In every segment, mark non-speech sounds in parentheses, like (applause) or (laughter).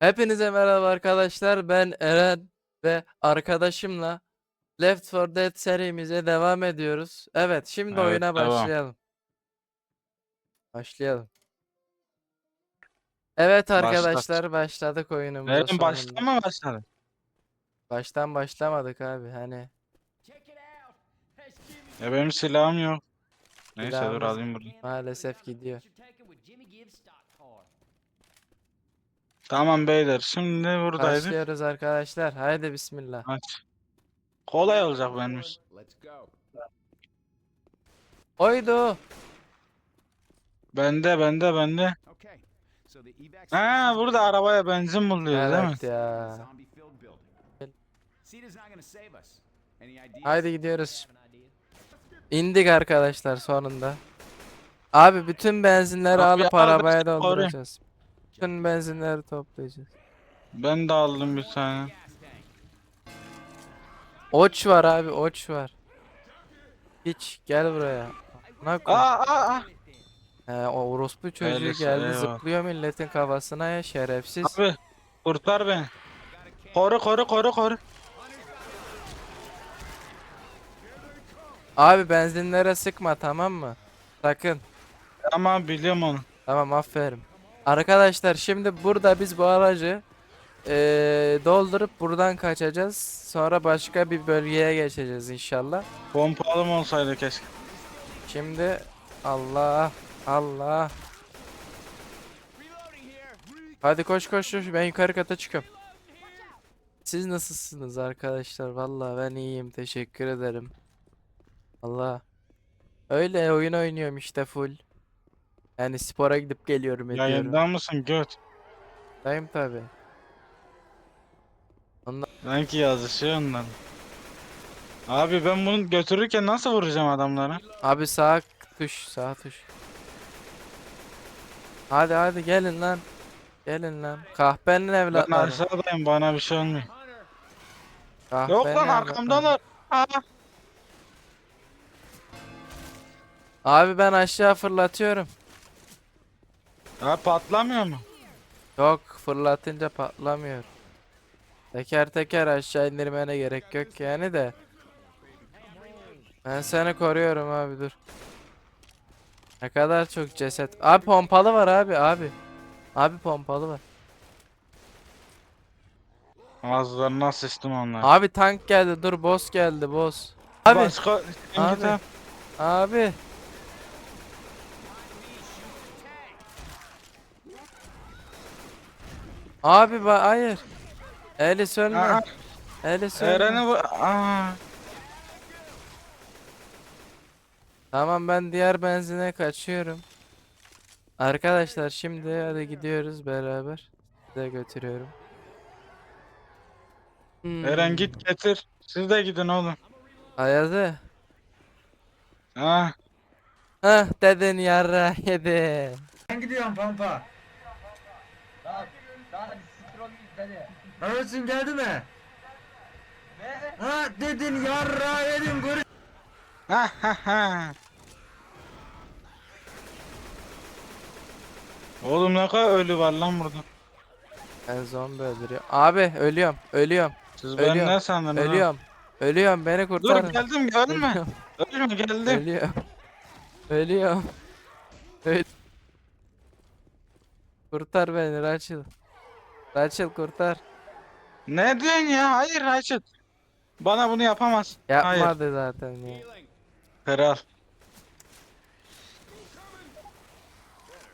Hepinize merhaba arkadaşlar. Ben Eren ve arkadaşımla Left 4 Dead serimize devam ediyoruz. Evet, şimdi Evet, oyuna devam. başlayalım. Başlayalım. Evet Başlat. arkadaşlar başladık oyunumuza Eren başta sonunda. mı başladı? Baştan başlamadık abi hani. Ya benim silahım yok. Neyse dur Silahımız- alayım bunu. Maalesef gidiyor. Tamam beyler şimdi buradaydı. Başlıyoruz arkadaşlar. Haydi bismillah. Aç. Kolay olacak benim için. Oydu. Bende bende bende. Ha burada arabaya benzin buluyor değil mi? Evet ya. Haydi gidiyoruz. İndik arkadaşlar sonunda. Abi bütün benzinleri Kapıyı alıp aldık, arabaya oraya. dolduracağız. Bütün benzinleri toplayacağız. Ben de aldım bir tane. Oç var abi oç var. Hiç gel buraya. Aa koyayım. aa aa. He, o orospu çocuğu Öyleyse, geldi eyvallah. zıplıyor milletin kafasına ya şerefsiz. Abi kurtar beni. Koru koru koru koru. Abi benzinlere sıkma tamam mı? Sakın. Ama biliyorum onu. Tamam aferin. Arkadaşlar şimdi burada biz bu aracı eee, doldurup buradan kaçacağız. Sonra başka bir bölgeye geçeceğiz inşallah. Pompalım olsaydı keşke. Şimdi Allah Allah. Hadi koş koş koş ben yukarı kata çıkıyorum. Siz nasılsınız arkadaşlar? Vallahi ben iyiyim teşekkür ederim. Allah. Öyle oyun oynuyorum işte full. Yani spora gidip geliyorum ediyorum. Yayında mısın göt? Dayım tabi. Sanki yazışıyor ondan. Abi ben bunu götürürken nasıl vuracağım adamlara? Abi sağ tuş sağ tuş. Hadi hadi gelin lan. Gelin lan. Kahpenin Ben evlatları. aşağıdayım bana bir şey olmuyor. Kahpenin Yok lan arkamdalar. Aa. Abi ben aşağı fırlatıyorum. Ya patlamıyor mu? Yok fırlatınca patlamıyor. Teker teker aşağı indirmene gerek yok yani de. Ben seni koruyorum abi dur. Ne kadar çok ceset. Abi pompalı var abi abi. Abi pompalı var. Ağızlarına sıçtım onlar. Abi tank geldi dur boss geldi boss. Abi Başka Abi. ha. abi. Abi ba hayır. Eli sönme. Aa, Eli sönme. Eren'i bu. Aa. Tamam ben diğer benzine kaçıyorum. Arkadaşlar şimdi hadi gidiyoruz beraber. Size götürüyorum. Hmm. Eren git getir. Siz de gidin oğlum. Ayadı. Ha. Hah dedin yarra yedi. Ben gidiyorum pampa. Neresin geldi mi? Ha dedin yarra yedin gör. Ha ha ha. Oğlum ne kadar ölü var lan burada. Ben zombi öldürüyorum. Abi ölüyorum. Ölüyorum. Siz Ölüyorum, ne sandınız? ha? Ölüyorum. Ölüyorum beni Dur kurtarın. geldim ölme. Ölüyorum. Geldim. Ölüyorum. Ölüyorum. Öl kurtar beni Rachel. Rachel kurtar. Ne diyorsun ya? Hayır Raşit. Bana bunu yapamaz. Hayır. Yapmadı zaten ya. Kral.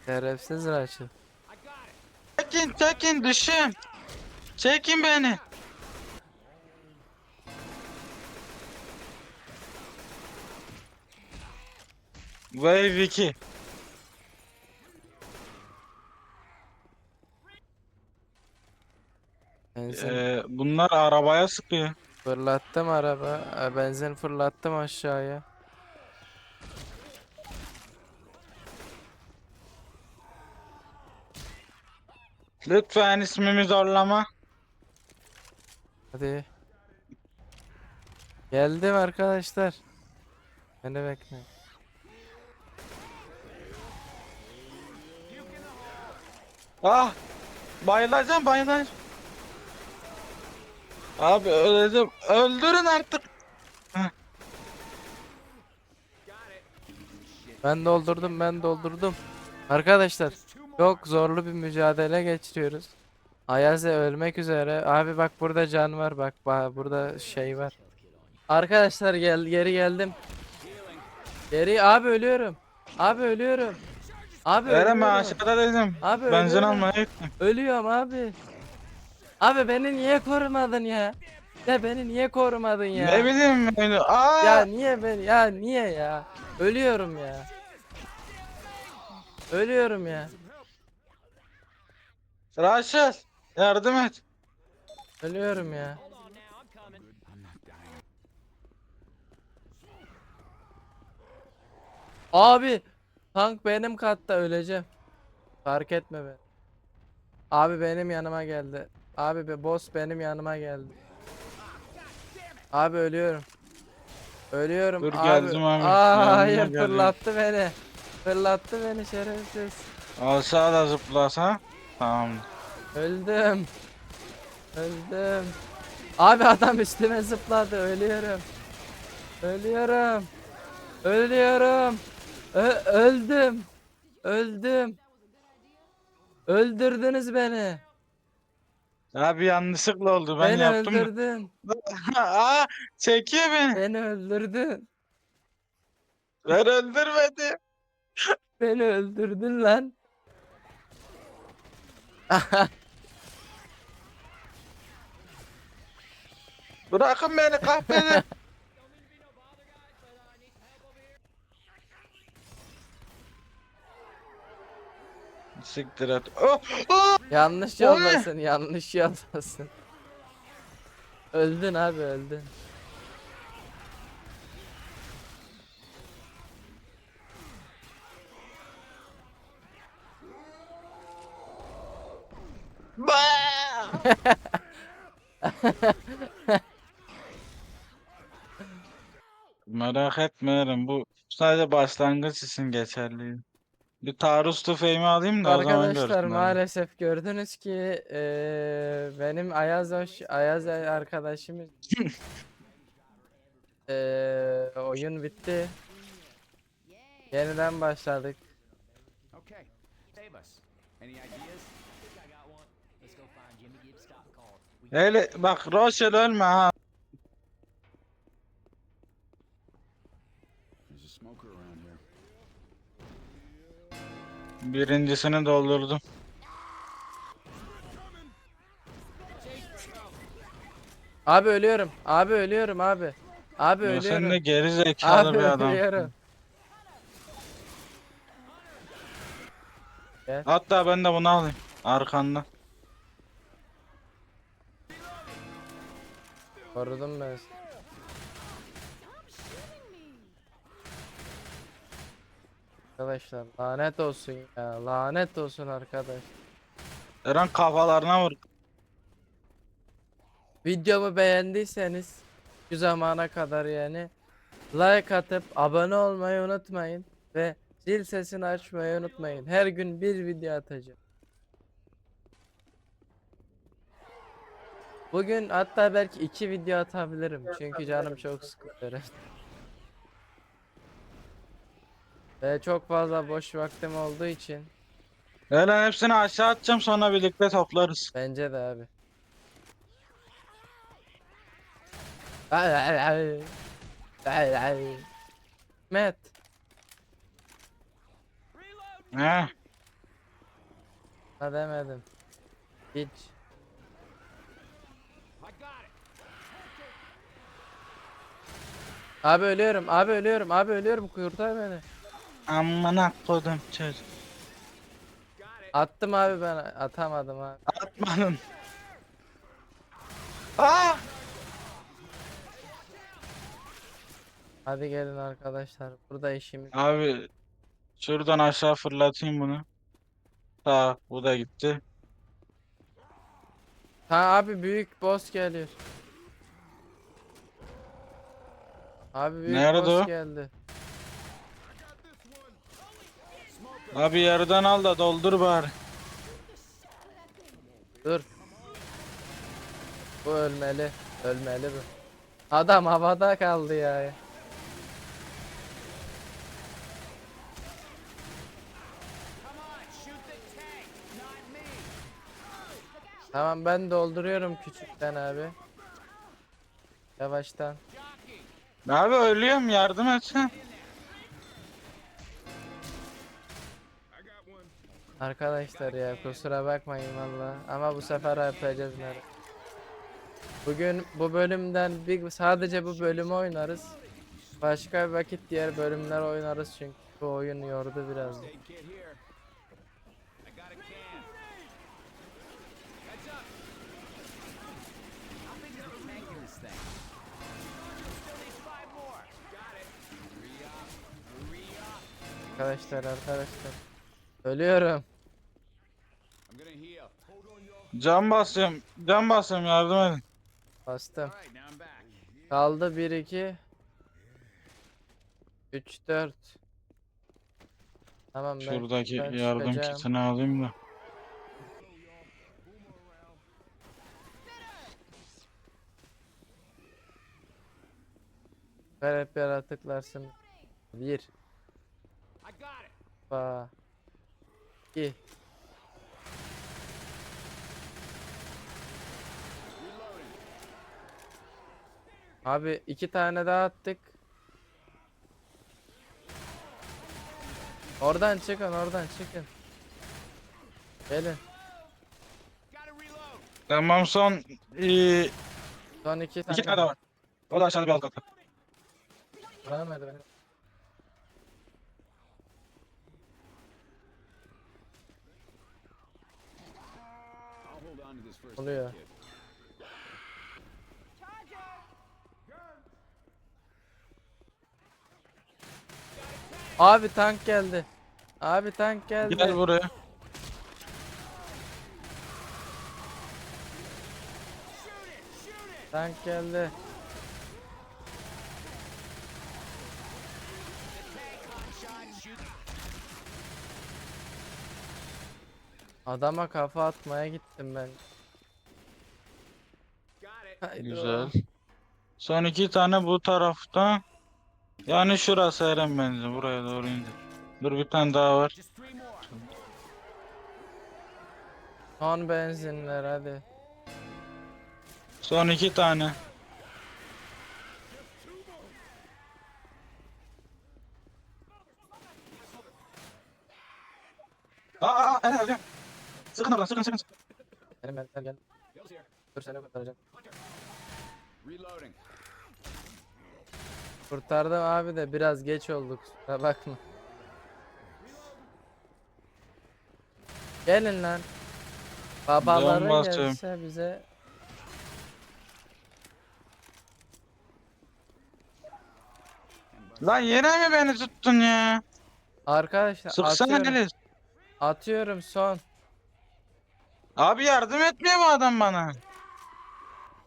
Şerefsiz Rachel. Çekin çekin düşün. Çekin beni. Wave 2. Benzin Ee, bunlar arabaya sıkıyor. fırlattım araba. e, Benzin fırlattım aşağıya. Lütfen ismimi zorlama. Hadi. Geldim arkadaşlar. Beni bekle. Ah bayılacağım bayılacağım. Abi öleceğim. Öldürün artık. Ben doldurdum ben doldurdum. Arkadaşlar çok zorlu bir mücadele geçiriyoruz. Ayaze ölmek üzere. Abi bak burada can var bak, burada şey var. Arkadaşlar gel geri geldim. Geri abi ölüyorum. Abi ölüyorum. Abi Eren ben ölüyorum. aşağıda dedim. Abi Benzin ölüyorum. almaya gittim. Ölüyorum abi. Abi beni niye korumadın ya? Ya beni niye korumadın ya? Ne bileyim ben. Aa! Ya niye beni? Ya niye ya? Ölüyorum ya. Ölüyorum ya. Raşel yardım et. Ölüyorum ya. Abi tank benim katta öleceğim. Fark etme be. Abi benim yanıma geldi. Abi be boss benim yanıma geldi. Abi ölüyorum. Ölüyorum Dur, abi. geldim abi. Aa, Yanına hayır geldim. fırlattı beni. Fırlattı beni şerefsiz. Aşağı da zıplasa. Tamam. Öldüm. Öldüm. Abi adam üstüme zıpladı. Ölüyorum. Ölüyorum. Ölüyorum. Ö- öldüm. Öldüm. Öldürdünüz beni. Abi yanlışlıkla oldu ben beni yaptım. da. öldürdün. (laughs) Aa çekiyor beni. Beni öldürdün. Ben öldürmedim. (laughs) Beni öldürdün lan. Bırakın beni kahpede. (laughs) Siktir et. Oh, oh! yanlış yoldasın. Yanlış yoldasın. Öldün abi öldün. Merak etme Eren, bu sadece başlangıç için geçerli. Bir taarruz tüfeğimi alayım da o zaman Arkadaşlar görsünler. maalesef gördünüz ki eee, benim Ayaz hoş Ayaz arkadaşımız eee, (laughs) oyun bitti. Yeniden başladık. Okay, save us. Any ideas? I got one. Let's go find Jimmy Gibbs stock car. We Hele bak Rochelle ölme ha. Birincisini doldurdum. Abi ölüyorum. Abi ölüyorum abi. Abi Ya ölüyorum. sen de geri zekalı Abi bir adam. ölüyorum. Hatta ben de bunu alayım. Arkandan. Korudum ben. seni. Arkadaşlar lanet olsun ya. Lanet olsun arkadaş. Eren kafalarına vur. Videomu beğendiyseniz şu zamana kadar yani like atıp abone olmayı unutmayın ve zil sesini açmayı unutmayın. Her gün bir video atacağım. Bugün hatta belki iki video atabilirim çünkü canım çok sıkılıyor. (laughs) Ve çok fazla boş vaktim olduğu için Eren hepsini aşağı atacağım sonra birlikte toplarız. bence de abi. Ay, ay, ay. Ay, ay. Met. He. Ha demedim. Hiç. Abi ölüyorum, abi ölüyorum, abi ölüyorum. Kurtar beni. Amına kodum çocuk. Attım abi ben, atamadım abi. Atmadın. Aa! Hadi gelin arkadaşlar, burada işimiz. Abi şuradan aşağı fırlatayım bunu. Ta bu da gitti. Ha abi büyük boss geliyor. Abi büyük Nerede boss o? geldi. Abi yarıdan al da doldur bari. Dur. Bu ölmeli. Ölmeli bu. Adam havada kaldı ya. Tamam ben dolduruyorum küçükten abi. Yavaştan. Abi ölüyorum yardım etsen. Arkadaşlar ya kusura bakmayın valla ama bu sefer yapacağız merak. Bugün bu bölümden bir sadece bu bölümü oynarız. Başka bir vakit diğer bölümler oynarız çünkü bu oyun yordu biraz. Arkadaşlar arkadaşlar. Ölüyorum. Can basıyorum. Can basıyorum yardım edin. Bastım. Kaldı 1 2 3 4 Tamam ben Şuradaki ben yardım çıkacağım. kitini alayım da. Garip yaratıklarsın. 1 I got it. Ba 2 Abi iki tane daha attık. Oradan çıkın, oradan çıkın. Gelin. Tamam son ee, Son iki tane. iki tane daha var. O da aşağıda bir alt katta. This first Oluyor. Abi tank geldi. Abi tank geldi. Gel buraya. Tank geldi. Adama kafa atmaya gittim ben. Haydi Güzel. Son iki tane bu tarafta. Yani şurası Eren bence. Buraya doğru indir. Dur bir tane daha var. Son benzinler hadi. Son iki tane. Aa, aa, Eren Eren. Sıkın oradan sıkın sıkın. Benim ben gel. Dur seni kurtaracağım. Reloading. Kurtardım abi de biraz geç olduk. Kusura bakma. Gelin lan. Babaları gelse bize Lan yine mi beni tuttun ya? arkadaşlar Sıksana atıyorum, atıyorum son. Abi yardım etmiyor bu adam bana.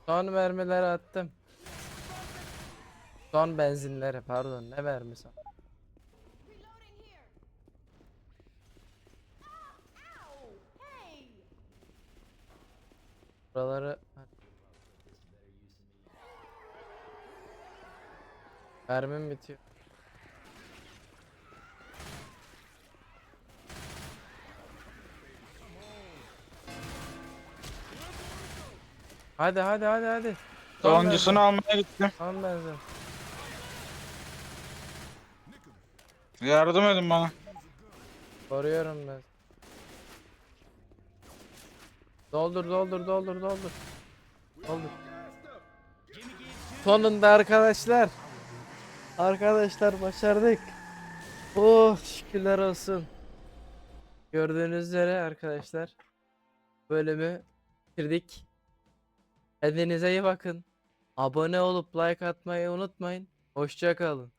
Son mermileri attım. Son benzinleri pardon ne! Hey! Buraları Mermim bitiyor. Hadi hadi hadi hadi. Son Sonuncusunu almaya gittim. Son benzin. Yardım edin bana. Koruyorum ben. Doldur doldur doldur doldur. Doldur. Sonunda arkadaşlar. Arkadaşlar başardık. Oh şükürler olsun. Gördüğünüz üzere arkadaşlar. Bölümü bitirdik. Kendinize iyi bakın. Abone olup like atmayı unutmayın. Hoşça kalın.